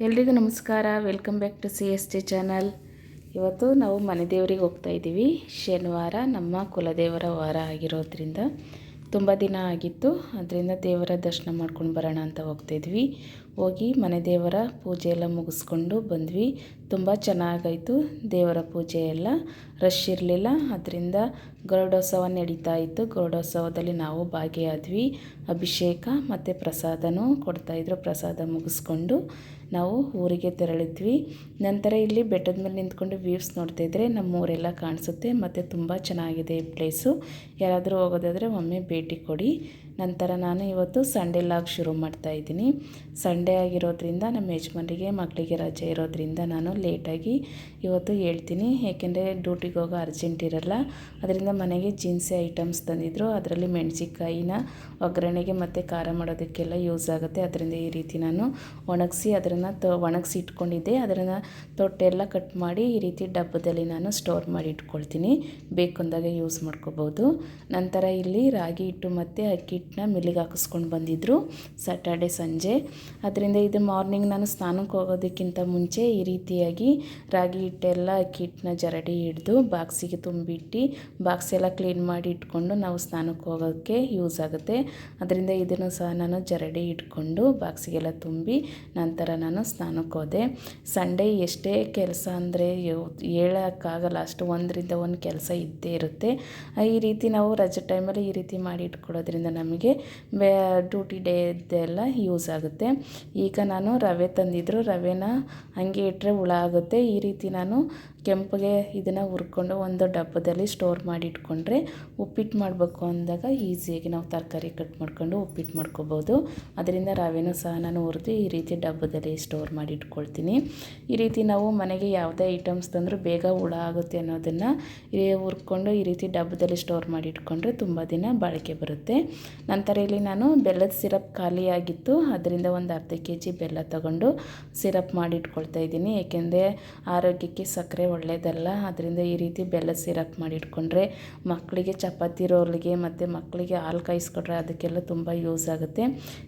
ಎಲ್ರಿಗೂ ನಮಸ್ಕಾರ. Welcome back to C S T channel ಇವತ್ತು ನಾವು ಮನೆ ದೇವರಿಗೆ ಹೋಗ್ತಾ ಇದ್ದೀವಿ. ಶನಿವಾರ ನಮ್ಮ ಕುಲದೇವರ ವಾರ ಆಗಿರೋದ್ರಿಂದ ತುಂಬ ದಿನ ಆಗಿತ್ತು. ಅದರಿಂದ ದೇವರ ದರ್ಶನ ಮಾಡ್ಕೊಂಡು ಬರೋಣ ಅಂತ ಹೋಗ್ತಾಯಿದ್ವಿ ಹೋಗಿ ಮನೆ ದೇವರ ಪೂಜೆ ಎಲ್ಲ ಮುಗಿಸ್ಕೊಂಡು ಬಂದ್ವಿ. ತುಂಬ ಚೆನ್ನಾಗಾಯಿತು ದೇವರ ಪೂಜೆ ಎಲ್ಲ. ರಶ್ ಇರಲಿಲ್ಲ ಅದರಿಂದ ಗರುಡೋತ್ಸವ ನಡೀತಾ ಇತ್ತು. ಗರುಡೋತ್ಸವದಲ್ಲಿ ನಾವು ಭಾಗಿಯಾದ್ವಿ. ಅಭಿಷೇಕ ಮತ್ತು ಪ್ರಸಾದನೂ ಕೊಡ್ತಾಯಿದ್ರು ಪ್ರಸಾದ ಮುಗಿಸ್ಕೊಂಡು ನಾವು ಊರಿಗೆ ತೆರಳಿದ್ವಿ. ನಂತರ ಇಲ್ಲಿ ಬೆಟ್ಟದ ಮೇಲೆ ನಿಂತ್ಕೊಂಡು ವ್ಯೂವ್ಸ್ ನೋಡ್ತಾಯಿದ್ರೆ ನಮ್ಮ ಊರೆಲ್ಲ ಕಾಣಿಸುತ್ತೆ. ಮತ್ತು ತುಂಬ ಚೆನ್ನಾಗಿದೆ ಈ ಪ್ಲೇಸು ಯಾರಾದರೂ ಹೋಗೋದಾದರೆ ಒಮ್ಮೆ ಭೇಟಿ ಕೊಡಿ. ನಂತರ ನಾನು ಇವತ್ತು ಸಂಡೇ ಲಾಗ್ ಶುರು ಮಾಡ್ತಾ ಇದ್ದೀನಿ. ಸಂಡೇ ಆಗಿರೋದ್ರಿಂದ ನಮ್ಮ ಯಜಮಾನರಿಗೆ, ಮಕ್ಕಳಿಗೆ ರಜೆ ಇರೋದ್ರಿಂದ ನಾನು ಲೇಟಾಗಿ ಇವತ್ತು ಹೇಳ್ತೀನಿ. ಏಕೆಂದರೆ ಡ್ಯೂಟಿಗೆ ಹೋಗೋ ಅರ್ಜೆಂಟ್ ಇರಲ್ಲ. ಅದರಿಂದ ಮನೆಗೆ ಜೀನ್ಸಿ ಐಟಮ್ಸ್ ತಂದಿದ್ದರು ಅದರಲ್ಲಿ ಮೆಣಸಿನ್ಕಾಯಿನ, ಒಗ್ಗರಣೆಗೆ ಮತ್ತು ಖಾರ ಮಾಡೋದಕ್ಕೆಲ್ಲ ಯೂಸ್ ಆಗುತ್ತೆ. ಅದರಿಂದ ಈ ರೀತಿ ನಾನು ಒಣಗಿಸಿ ಅದನ್ನು ತೊ ಒಣಗಿಸಿ ಇಟ್ಕೊಂಡಿದ್ದೆ ಅದನ್ನು ತೊಟ್ಟೆಲ್ಲ ಕಟ್ ಮಾಡಿ ಈ ರೀತಿ ಡಬ್ಬದಲ್ಲಿ ನಾನು ಸ್ಟೋರ್ ಮಾಡಿ ಇಟ್ಕೊಳ್ತೀನಿ. ಬೇಕಂದಾಗ ಯೂಸ್ ಮಾಡ್ಕೋಬೋದು. ನಂತರ ಇಲ್ಲಿ ರಾಗಿ ಹಿಟ್ಟು ಮತ್ತು ಅಕ್ಕಿ ಹಿಟ್ಟನ್ನ ಮಿಲ್ಲಿಗೆ ಹಾಕಿಸ್ಕೊಂಡು ಬಂದಿದ್ದರು ಸ್ಯಾಟರ್ಡೆ ಸಂಜೆ. ಅದರಿಂದ ಇದು ಮಾರ್ನಿಂಗ್ ನಾನು ಸ್ನಾನಕ್ಕೆ ಹೋಗೋದಕ್ಕಿಂತ ಮುಂಚೆ ಈ ರೀತಿಯಾಗಿ ರಾಗಿ ಹಿಟ್ಟೆಲ್ಲ ಅಕ್ಕಿ ಹಿಟ್ಟನ್ನ ಜರಡಿ ಹಿಡಿದು ಬಾಕ್ಸಿಗೆ ತುಂಬಿಟ್ಟು ಬಾಕ್ಸ್ ಎಲ್ಲ ಕ್ಲೀನ್ ಮಾಡಿ ಇಟ್ಕೊಂಡು ನಾವು ಸ್ನಾನಕ್ಕೆ ಹೋಗೋಕ್ಕೆ ಯೂಸ್ ಆಗುತ್ತೆ. ಅದರಿಂದ ಇದನ್ನು ಸಹ ನಾನು ಜರಡಿ ಇಟ್ಕೊಂಡು ಬಾಕ್ಸಿಗೆಲ್ಲ ತುಂಬಿ ನಂತರ ನಾನು ಸ್ನಾನಕ್ಕೆ ಹೋದೆ. ಸಂಡೇ ಎಷ್ಟೇ ಕೆಲಸ ಅಂದರೆ ಹೇಳೋಕ್ಕಾಗಲ್ಲ ಅಷ್ಟು ಒಂದರಿಂದ ಒಂದು ಕೆಲಸ ಇದ್ದೇ ಇರುತ್ತೆ. ಈ ರೀತಿ ನಾವು ರಜೆ ಟೈಮಲ್ಲಿ ಈ ರೀತಿ ಮಾಡಿ ಇಟ್ಕೊಳ್ಳೋದ್ರಿಂದ ನಮಗೆ ಬೇ ಡ್ಯೂಟಿ ಡೇದೆಲ್ಲ ಯೂಸ್ ಆಗುತ್ತೆ. ಈಗ ನಾನು ರವೆ ತಂದಿದ್ದರು ರವೆನ ಹಾಗೆ ಇಟ್ಟರೆ ಹುಳ ಆಗುತ್ತೆ. ಈ ರೀತಿ ನಾನು ಕೆಂಪಗೆ ಇದನ್ನು ಹುರ್ಕೊಂಡು ಒಂದು ಡಬ್ಬದಲ್ಲಿ ಸ್ಟೋರ್ ಮಾಡಿ ಇಟ್ಕೊಂಡ್ರೆ ಉಪ್ಪಿಟ್ಟು ಮಾಡಬೇಕು ಅಂದಾಗ ಈಸಿಯಾಗಿ ನಾವು ತರಕಾರಿ ಕಟ್ ಮಾಡ್ಕೊಂಡು ಉಪ್ಪಿಟ್ಟು ಮಾಡ್ಕೋಬೋದು. ಅದರಿಂದ ರವೆನೂ ಸಹ ನಾನು ಹುರಿದು ಈ ರೀತಿ ಡಬ್ಬದಲ್ಲಿ ಸ್ಟೋರ್ ಮಾಡಿ ಇಟ್ಕೊಳ್ತೀನಿ ಈ ರೀತಿ ನಾವು ಮನೆಗೆ ಯಾವುದೇ ಐಟಮ್ಸ್ ತಂದರೂ ಬೇಗ ಹುಳ ಆಗುತ್ತೆ ಅನ್ನೋದನ್ನು ಹುರ್ಕೊಂಡು ಈ ರೀತಿ ಡಬ್ಬದಲ್ಲಿ ಸ್ಟೋರ್ ಮಾಡಿ ಇಟ್ಕೊಂಡ್ರೆ ತುಂಬ ದಿನ ಬಾಳಿಕೆ ಬರುತ್ತೆ. ನಂತರ ಇಲ್ಲಿ ನಾನು ಬೆಲ್ಲದ ಸಿರಪ್ ಖಾಲಿಯಾಗಿತ್ತು ಅದರಿಂದ ಒಂದು ಅರ್ಧ ಕೆ ಜಿ ಬೆಲ್ಲ ತಗೊಂಡು ಸಿರಪ್ ಮಾಡಿಟ್ಕೊಳ್ತಾ ಇದ್ದೀನಿ. ಏಕೆಂದರೆ ಆರೋಗ್ಯಕ್ಕೆ ಸಕ್ಕರೆ ಒಳ್ಳೆಯದಲ್ಲ ಅದರಿಂದ ಈ ರೀತಿ ಬೆಲ್ಲ ಸಿರಪ್ ಮಾಡಿ ಇಟ್ಕೊಂಡ್ರೆ ಮಕ್ಕಳಿಗೆ ಚಪಾತಿ ರೋಲ್ಗೆ ಮತ್ತು ಮಕ್ಕಳಿಗೆ ಹಾಲು ಕಾಯಿಸ್ಕೊಟ್ರೆ ಅದಕ್ಕೆಲ್ಲ ತುಂಬ ಯೂಸ್ ಆಗುತ್ತೆ.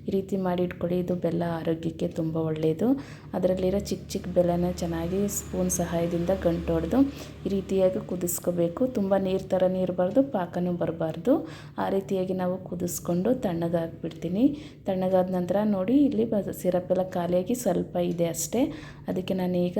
ಈ ರೀತಿ ಮಾಡಿ ಇಟ್ಕೊಳ್ಳಿ ಇದು ಬೆಲ್ಲ ಆರೋಗ್ಯಕ್ಕೆ ತುಂಬ ಒಳ್ಳೆಯದು ಅದರಲ್ಲಿರೋ ಚಿಕ್ಕ ಚಿಕ್ಕ ಬೆಲ್ಲನ ಚೆನ್ನಾಗಿ ಸ್ಪೂನ್ ಸಹಾಯದಿಂದ ಗಂಟು ಹೊಡೆದು ಈ ರೀತಿಯಾಗಿ ಕುದಿಸ್ಕೋಬೇಕು. ತುಂಬ ನೀರು ಥರನೇ ಇರಬಾರ್ದು ಪಾಕನೂ ಬರಬಾರ್ದು. ಆ ರೀತಿಯಾಗಿ ನಾವು ಕುದಿಸ್ಕೊಂಡು ತಣ್ಣಗಾಕ್ಬಿಡ್ತೀನಿ ತಣ್ಣಗಾದ ನಂತರ ನೋಡಿ, ಇಲ್ಲಿ ಸಿರಪ್ ಎಲ್ಲ ಖಾಲಿಯಾಗಿ ಸ್ವಲ್ಪ ಇದೆ ಅಷ್ಟೇ. ಅದಕ್ಕೆ ನಾನೀಗ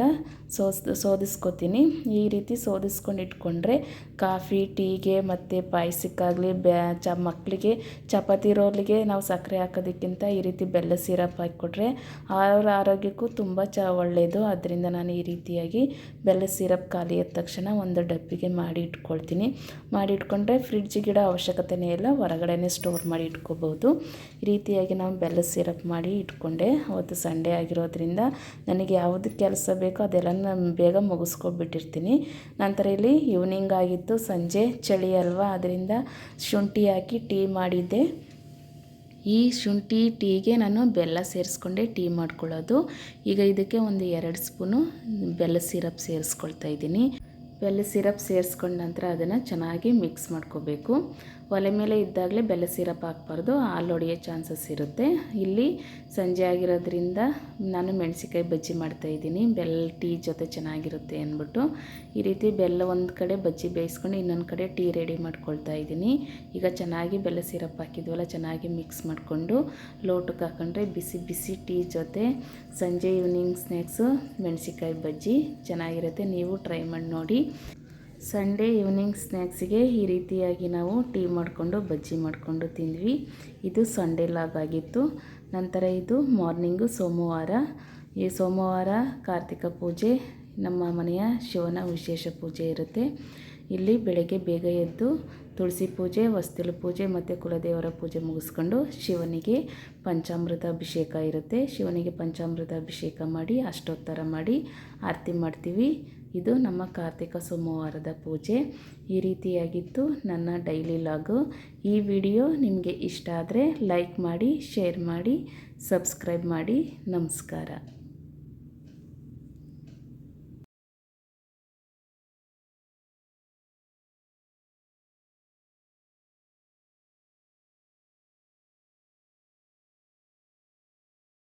ಸೋಸ್, ಸೋದಿಸ್ಕೊತೀನಿ. ಈ ರೀತಿ ಸೋದಿಸ್ಕೊಂಡು ಇಟ್ಕೊಂಡ್ರೆ ಕಾಫಿ, ಟೀಗೆ ಮತ್ತು ಪಾಯಸಕ್ಕಾಗಲಿ ಬ್ಯಾ, ಚ ಮಕ್ಕಳಿಗೆ ಚಪಾತಿ ರೋಲಿಗೆ ನಾವು ಸಕ್ಕರೆ ಹಾಕೋದಕ್ಕಿಂತ ಈ ರೀತಿ ಬೆಲ್ಲ ಸಿರಪ್ ಹಾಕಿಕೊಟ್ರೆ ಅವರ ಆರೋಗ್ಯಕ್ಕೂ ತುಂಬ ಚ ಒಳ್ಳೆಯದು ಅದರಿಂದ ನಾನು ಈ ರೀತಿಯಾಗಿ ಬೆಲ್ಲ ಸಿರಪ್ ಖಾಲಿ ಎದ್ದ ತಕ್ಷಣ ಒಂದು ಡಬ್ಬಿಗೆ ಮಾಡಿ ಇಟ್ಕೊಳ್ತೀನಿ. ಮಾಡಿ ಇಟ್ಕೊಂಡ್ರೆ ಫ್ರಿಡ್ಜಿಗಿಡೋ ಅವಶ್ಯಕತೆಯೇ ಇಲ್ಲ, ಹೊರಗಡೆನೇ ಸ್ಟೋರ್ ಮಾಡಿ ಇಟ್ಕೋಬೋದು. ಈ ರೀತಿಯಾಗಿ ನಾವು ಬೆಲ್ಲ ಸಿರಪ್ ಮಾಡಿ ಇಟ್ಕೊಂಡೆ. ಅವತ್ತು ಸಂಡೇ ಆಗಿರೋದ್ರಿಂದ ನನಗೆ ಯಾವುದು ಕೆಲಸ ಬೇಕೋ ಅದೆಲ್ಲ ನಾನು ಬೇಗ ಮುಗಿಸ್ಕೊಬಿಟ್ಟಿರ್ತೀನಿ ನಂತರ ಇಲ್ಲಿ ಈವ್ನಿಂಗ್ ಆಗಿತ್ತು, ಸಂಜೆ ಚಳಿ ಅಲ್ವಾ, ಅದರಿಂದ ಶುಂಠಿ ಹಾಕಿ ಟೀ ಮಾಡಿದ್ದೆ. ಈ ಶುಂಠಿ ಟೀಗೆ ನಾನು ಬೆಲ್ಲ ಸೇರಿಸ್ಕೊಂಡೆ, ಟೀ ಮಾಡ್ಕೊಳ್ಳೋದು. ಈಗ ಇದಕ್ಕೆ ಒಂದು ಎರಡು ಸ್ಪೂನು ಬೆಲ್ಲ ಸಿರಪ್ ಸೇರಿಸ್ಕೊಳ್ತಾ ಇದ್ದೀನಿ. ಬೆಲ್ಲ ಸಿರಪ್ ಸೇರಿಸ್ಕೊಂಡ ನಂತರ ಅದನ್ನು ಚೆನ್ನಾಗಿ ಮಿಕ್ಸ್ ಮಾಡ್ಕೋಬೇಕು. ಒಲೆ ಮೇಲೆ ಇದ್ದಾಗಲೇ ಬೆಲ್ಲ ಸಿರಪ್ ಹಾಕ್ಬಾರ್ದು, ಹಾಲು ಒಡೆಯೋ ಚಾನ್ಸಸ್ ಇರುತ್ತೆ. ಇಲ್ಲಿ ಸಂಜೆ ಆಗಿರೋದ್ರಿಂದ ನಾನು ಮೆಣಸಿಕಾಯಿ ಬಜ್ಜಿ ಮಾಡ್ತಾಯಿದ್ದೀನಿ ಬೆಲ್ಲ ಟೀ ಜೊತೆ ಚೆನ್ನಾಗಿರುತ್ತೆ ಅಂದ್ಬಿಟ್ಟು ಈ ರೀತಿ ಬೆಲ್ಲ ಒಂದು ಕಡೆ ಬಜ್ಜಿ ಬೇಯಿಸ್ಕೊಂಡು ಇನ್ನೊಂದು ಕಡೆ ಟೀ ರೆಡಿ ಮಾಡ್ಕೊಳ್ತಾ ಇದ್ದೀನಿ. ಈಗ ಚೆನ್ನಾಗಿ ಬೆಲ್ಲ ಸಿರಪ್ ಹಾಕಿದ್ವಲ್ಲ, ಚೆನ್ನಾಗಿ ಮಿಕ್ಸ್ ಮಾಡಿಕೊಂಡು ಲೋಟಕ್ಕೆ ಹಾಕೊಂಡ್ರೆ ಬಿಸಿ ಬಿಸಿ ಟೀ ಜೊತೆ ಸಂಜೆ ಈವ್ನಿಂಗ್ ಸ್ನ್ಯಾಕ್ಸು ಮೆಣಸಿಕಾಯಿ ಬಜ್ಜಿ ಚೆನ್ನಾಗಿರುತ್ತೆ. ನೀವು ಟ್ರೈ ಮಾಡಿ ನೋಡಿ. ಸಂಡೇ ಈವ್ನಿಂಗ್ ಸ್ನ್ಯಾಕ್ಸಿಗೆ ಈ ರೀತಿಯಾಗಿ ನಾವು ಟೀ ಮಾಡಿಕೊಂಡು, ಬಜ್ಜಿ ಮಾಡಿಕೊಂಡು ತಿಂದ್ವಿ. ಇದು ಸಂಡೇ ಲಾಗ್ ಆಗಿತ್ತು. ನಂತರ ಇದು ಮಾರ್ನಿಂಗು ಸೋಮವಾರ. ಈ ಸೋಮವಾರ ಕಾರ್ತಿಕ ಪೂಜೆ, ನಮ್ಮ ಮನೆಯ ಶಿವನ ವಿಶೇಷ ಪೂಜೆ ಇರುತ್ತೆ. ಇಲ್ಲಿ ಬೆಳಗ್ಗೆ ಬೇಗ ಎದ್ದು ತುಳಸಿ ಪೂಜೆ, ವಸ್ತುಲ ಪೂಜೆ ಮತ್ತು ಕುಲದೇವರ ಪೂಜೆ ಮುಗಿಸ್ಕೊಂಡು ಶಿವನಿಗೆ ಪಂಚಾಮೃತ ಅಭಿಷೇಕ ಇರುತ್ತೆ. ಶಿವನಿಗೆ ಪಂಚಾಮೃತ ಅಭಿಷೇಕ ಮಾಡಿ, ಅಷ್ಟೋತ್ತರ ಮಾಡಿ ಆರತಿ ಮಾಡ್ತೀವಿ. ಇದು ನಮ್ಮ ಕಾರ್ತಿಕ ಸೋಮವಾರದ ಪೂಜೆ. ಈ ರೀತಿಯಾಗಿತ್ತು ನನ್ನ ಡೈಲಿ ಲಾಗು. ಈ ವಿಡಿಯೋ ನಿಮಗೆ ಇಷ್ಟ ಆದರೆ ಲೈಕ್ ಮಾಡಿ, ಶೇರ್ ಮಾಡಿ, ಸಬ್ಸ್ಕ್ರೈಬ್ ಮಾಡಿ. ನಮಸ್ಕಾರ.